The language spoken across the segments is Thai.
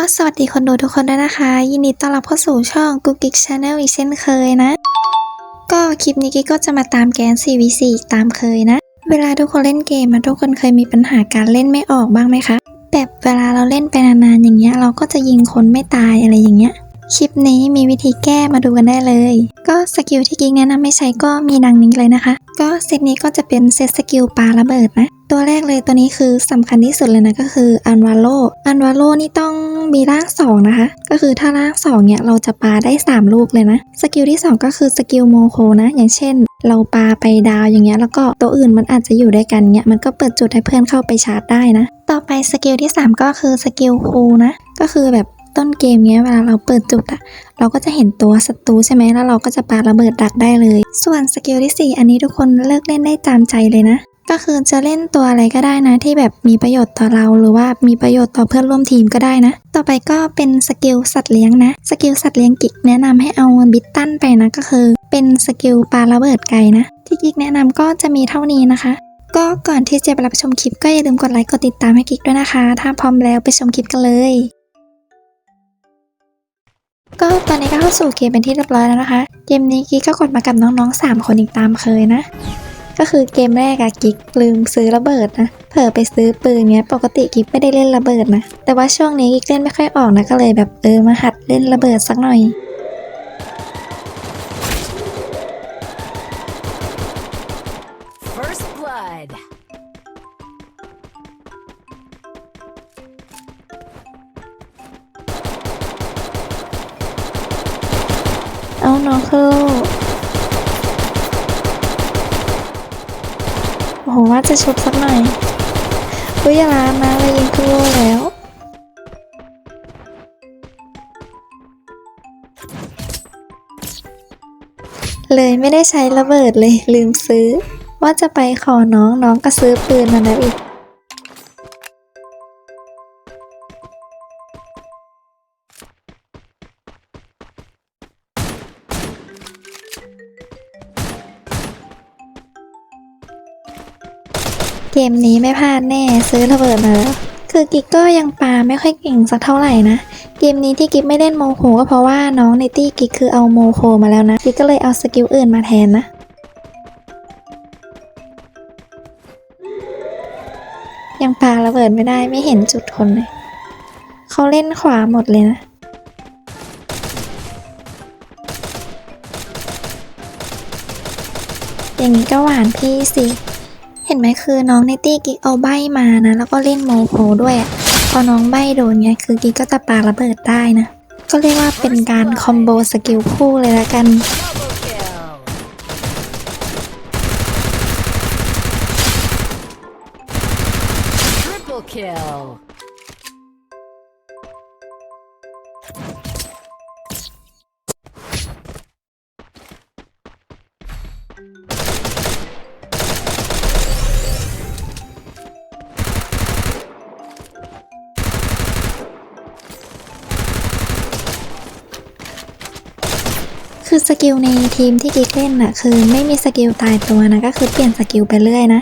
ก็สวัสดีคนดูทุกคนด้วยนะคะ ยินดีต้อนรับเข้าสู่ช่องกุ๊กกิ๊กชาแนลอีกเช่นเคยนะ ก็คลิปนี้กิ๊กก็จะมาตามแกน 4v4 อีกตามเคยนะ เวลาทุกคนเล่นเกมมาทุกคนเคยมีปัญหาการเล่นไม่ออกบ้างไหมคะ แบบเวลาเราเล่นไปนานๆอย่างเงี้ยเราก็จะยิงคนไม่ตายอะไรอย่างเงี้ย คลิปนี้มีวิธีแก้มาดูกันได้เลย ก็สกิลที่กิ๊กแนะนำไม่ใช้ก็มีดังนี้เลยนะคะ ก็เซตนี้ก็จะเป็นเซตสกิลปาระเบิดนะ ตัวแรกเลยตัวนี้คือสำคัญที่สุดเลยนะก็คืออันวาโลอันวาโลนี่ต้องมีร่างสองนะคะ ก็คือถ้าร่างสองเนี่ยเราจะปาได้ 3 ลูกเลยนะ สกิลที่ 2 ก็คือสกิลโมโคนะ อย่างเช่น เราปาไปดาวอย่างเงี้ยแล้วก็ตัวอื่นมันอาจจะอยู่ด้วยกันเนี่ยมันก็เปิดจุดให้เพื่อนเข้าไปชาร์จได้นะ ต่อไปสกิลที่ 3 ก็คือสกิลคูนะ ก็คือแบบต้นเกมเนี้ยเวลาเราเปิดจุดอะเราก็จะเห็นตัวศัตรูใช่ไหมแล้วเราก็จะปาระเบิดดักได้เลย ส่วนสกิลที่ 4 อันนี้ทุกคนเลิกเล่นได้ตามใจเลยนะ ก็คือจะเล่นตัวอะไรก็ได้นะ ที่แบบมีประโยชน์ต่อเราหรือว่ามีประโยชน์ต่อเพื่อนร่วมทีมก็ได้นะ ต่อไปก็เป็นสกิลสัตว์เลี้ยงนะสกิลสัตว์เลี้ยงกิกแนะนำให้เอาบิตตันไปนะก็คือ เป็นสกิลปลาระเบิดไกลนะ ที่กิกแนะนำก็จะมีเท่านี้นะคะ ก็ก่อนที่จะไปรับชมคลิปก็อย่าลืมกดไลค์กดติดตามให้กิกด้วยนะคะ ถ้าพร้อมแล้วไปชมคลิปกันเลยก็ตอนนี้ก็เข้าสู่เกมเป็นที่เรียบร้อยแล้วนะคะ เกมนี้กิ๊กก็กดมากับน้องๆ 3 คนอีกตามเคยนะ ก็คือเกมแรกอะกิ๊กลืมซื้อระเบิดนะ เผลอไปซื้อปืนเนี้ยปกติกิ๊กไม่ได้เล่นระเบิดนะ แต่ว่าช่วงนี้กิ๊กเล่นไม่ค่อยออกนะก็เลยแบบเออมาหัดเล่นระเบิดสักหน่อย First blood. เอาน้องคือ โอ้โหว่าจะชุบสักหน่อยอุ้ยอย่าล้ามาเลยยิงคือโลแล้วเลยไม่ได้ใช้ระเบิดเลยลืมซื้อ ว่าจะไปขอน้องน้องก็ซื้อปืนมาแล้วอีก กมนี้ไม่พลาดแน่ซื้อระเบิดมาแล้วคือกิ๊กก็ยังปาไม่ค่อยเก่งสักเท่าไหร่นะ เกมนี้ที่กิ๊กไม่เล่นโมโคก็เพราะว่าน้องในตี้กิ๊กคือเอาโมโคมาแล้วนะ กิ๊กก็เลยเอาสกิลอื่นมาแทนนะยังปาระเบิดไม่ได้ไม่เห็นจุดคนเลย เขาเล่นขวาหมดเลยนะ อย่างนี้ก็หวานพี่สิ เห็นไหมคือน้องในตี้กิ๊กเอาใบมานะ แล้วก็เล่นโมโคด้วยอะพอน้องใบโดนไงคือกิ๊กก็จะปาระเบิดได้นะ ก็เรียกว่าเป็นการคอมโบสกิลคู่เลยละกัน สกิลในทีมที่กิ๊กเล่นน่ะคือไม่มีสกิลตายตัวนะก็คือเปลี่ยนสกิลไปเรื่อยนะ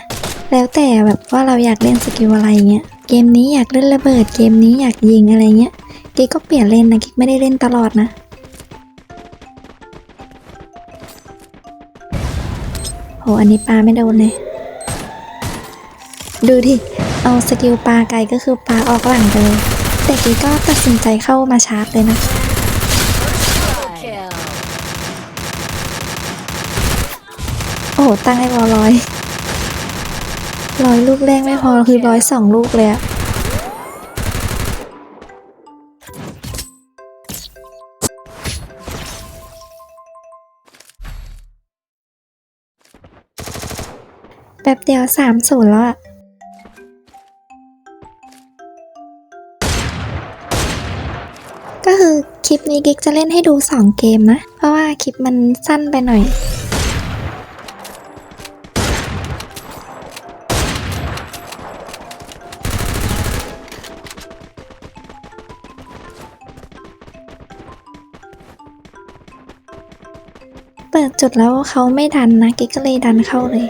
แล้วแต่แบบว่าเราอยากเล่นสกิลอะไรเงี้ยเกมนี้อยากเล่นระเบิดเกมนี้อยากยิงอะไรเงี้ยกิ๊กก็เปลี่ยนเล่นนะกิ๊กไม่ได้เล่นตลอดนะโหอันนี้ปลาไม่โดนเลยดูดิเอาสกิลปลาไกลก็คือปลาออกหลังเลยแต่กิ๊กก็ตัดสินใจเข้ามาชาร์จเลยนะ Double kill. โอ้โหตั้งให้พอร้อยร้อยลูกแรกไม่พอคือร้อยสองลูกเลยอะแป๊บเดียวสามศูนย์แล้วอะก็คือคลิปนี้กิ๊กจะเล่นให้ดู2เกมนะ เพราะว่าคลิปมันสั้นไปหน่อย เปิดจุดแล้วเขาไม่ดันนะกิ๊กก็เลยดันเข้าเลย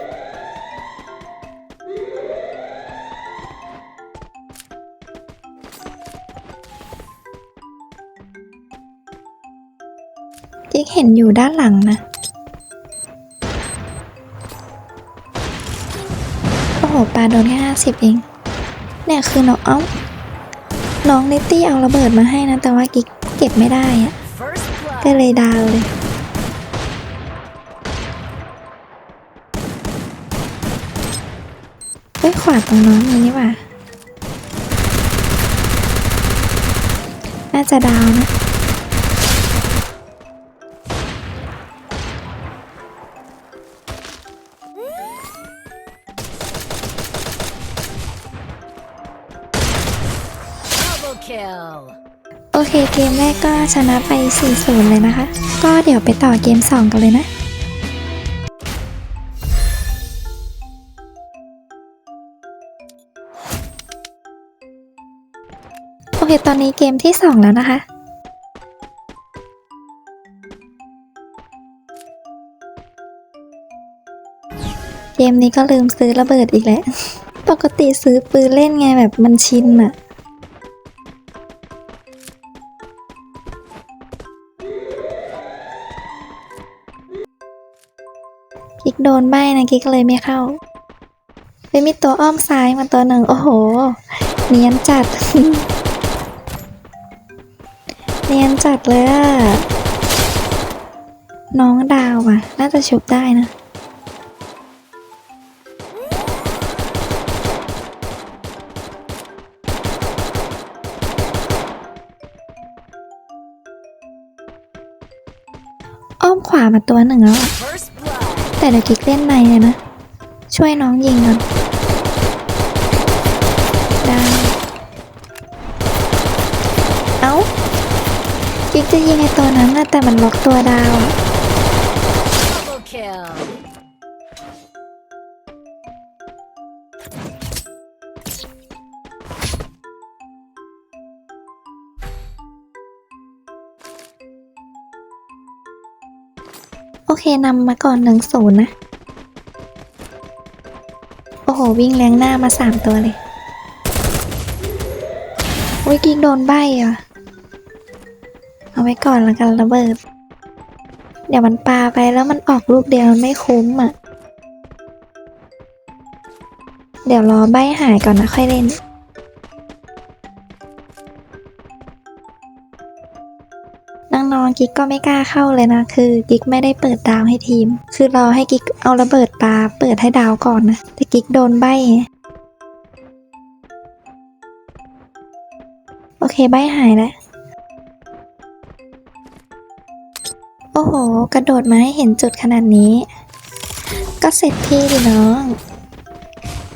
กิ๊กเห็นอยู่ด้านหลังนะ โอ้โหปลาโดนแค่ห้าสิบเอง เนี่ยคือน้องเอ้าน้องเนตตี้เอาระเบิดมาให้นะ แต่ว่ากิ๊กเก็บไม่ได้อะก็เลยดาวเลย เฮ้ยขวาตรงน้องนี้นี่หว่า น่าจะดาวนะ Double kill. โอเคเกมแรกก็ชนะไป 4-0 เลยนะคะ ก็เดี๋ยวไปต่อเกม 2 กันเลยนะ เคตอนนี้เกมที่ 2 แล้วนะคะ เกมนี้ก็ลืมซื้อระเบิดอีกแล้ว ปกติซื้อปืนเล่นไงแบบมันชินอะกิกโดนใบนะกิ๊กเลยไม่เข้าไปมีตัวอ้อมซ้ายมาตัวหนึ่งโอ้โห เนียนจัด เนียนจัดเลยอะน้องดาวอะ น่าจะชุบได้นะ อ้อมขวามาตัวหนึ่งแล้วอะแต่เดี๋ยวกิ๊กเล่นในเลยนะ ช่วยน้องยิงก่อนดาวเอ้า กิ๊กจะยิงไอ้ตัวนั้นนะแต่มันล็อกตัวดาว Double kill. โอเคนำมาก่อนหนึ่งศูนย์นะ โอ้โห วิ่งแรงหน้ามาสามตัวเลยอุ้ยกิ๊กโดนใบอะ ไว้ก่อนและกันระเบิด เดี๋ยวมันปาไปแล้วมันออกลูกเดียวมันไม่คุ้มอะ เดี๋ยวรอใบหายก่อนนะค่อยเล่น น้องๆกิ๊กก็ไม่กล้าเข้าเลยนะ คือกิ๊กไม่ได้เปิดดาวให้ทีม คือรอให้กิ๊กเอาระเบิดปาเปิดให้ดาวก่อนนะ แต่กิ๊กโดนใบโอเคใบหายแล้ว โอ้โห กระโดดมาให้เห็นจุดขนาดนี้ ก็เสร็จพี่ดิน้อง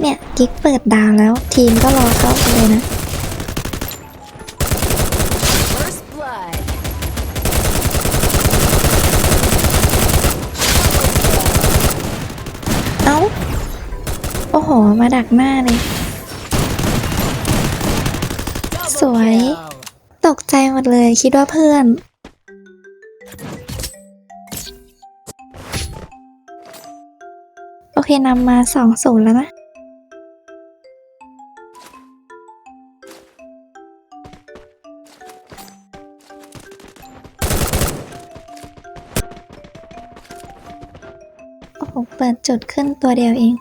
เนี่ยกิ๊กเปิดดาวแล้วทีมก็รอเข้าไปเลยนะ First blood. เอ้า โอ้โห มาดักหน้าเลย Double สวย kill. ตกใจหมดเลยคิดว่าเพื่อน อเคนำมาสองศูนย์แล้วนะ โอ้โห เปิดจุดขึ้นตัวเดียวเอง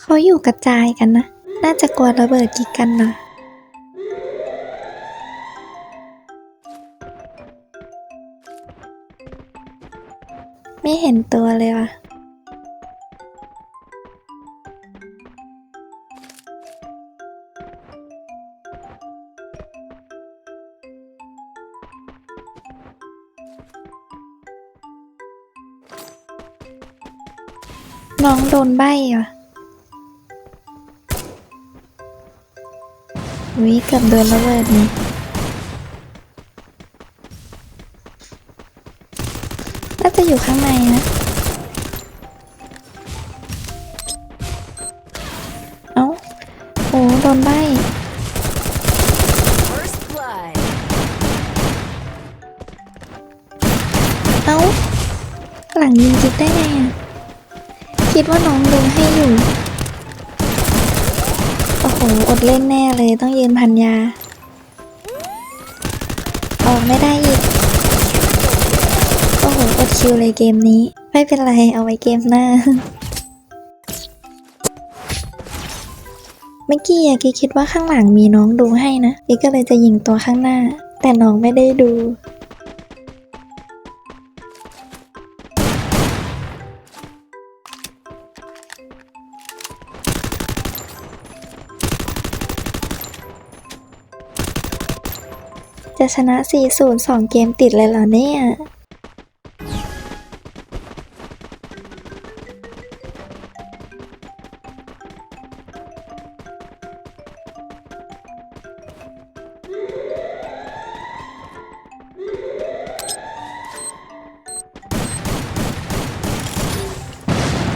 เขาอยู่กระจายกันนะ น่าจะกลัวระเบิดกิกกันน่อยไม่เห็นตัวเลยว่ะ น้องโดนใบ้ว่ะวิเกือบโดนระเบิดนี่น่าจะอยู่ข้างในนะ เอ้า โอ้โดนใบ First blood. เอ้า หลังยิงจิตได้ไงอะ คิดว่าน้องดูให้อยู่ โอ้โห อดเล่นแน่เลยต้องยืนพันยา ออกไม่ได้อีกชิวเลยเกมนี้ ไม่เป็นไร เอาไว้เกมหน้า เมื่อกี้อะกีคิดว่าข้างหลังมีน้องดูให้นะกีก็เลยจะยิงตัวข้างหน้า แต่น้องไม่ได้ดู จะชนะ 4-0 2 เกมติดเลยเหรอเนี่ย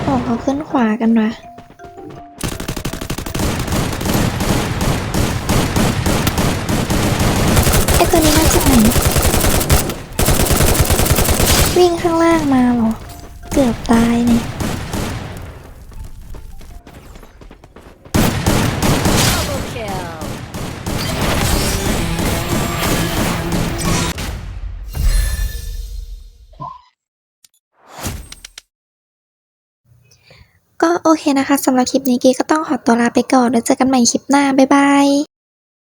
โอ้เขาขึ้นขวากันวะไอ ตัวนี้มาจากไหน วิ่งข้างล่างมาหรอ เกือบตายเนี่ยก็โอเคนะคะสำหรับคลิปนี้กีก็ต้องขอตัวลาไปก่อนแล้วเจอกันใหม่คลิปหน้า บ๊ายบาย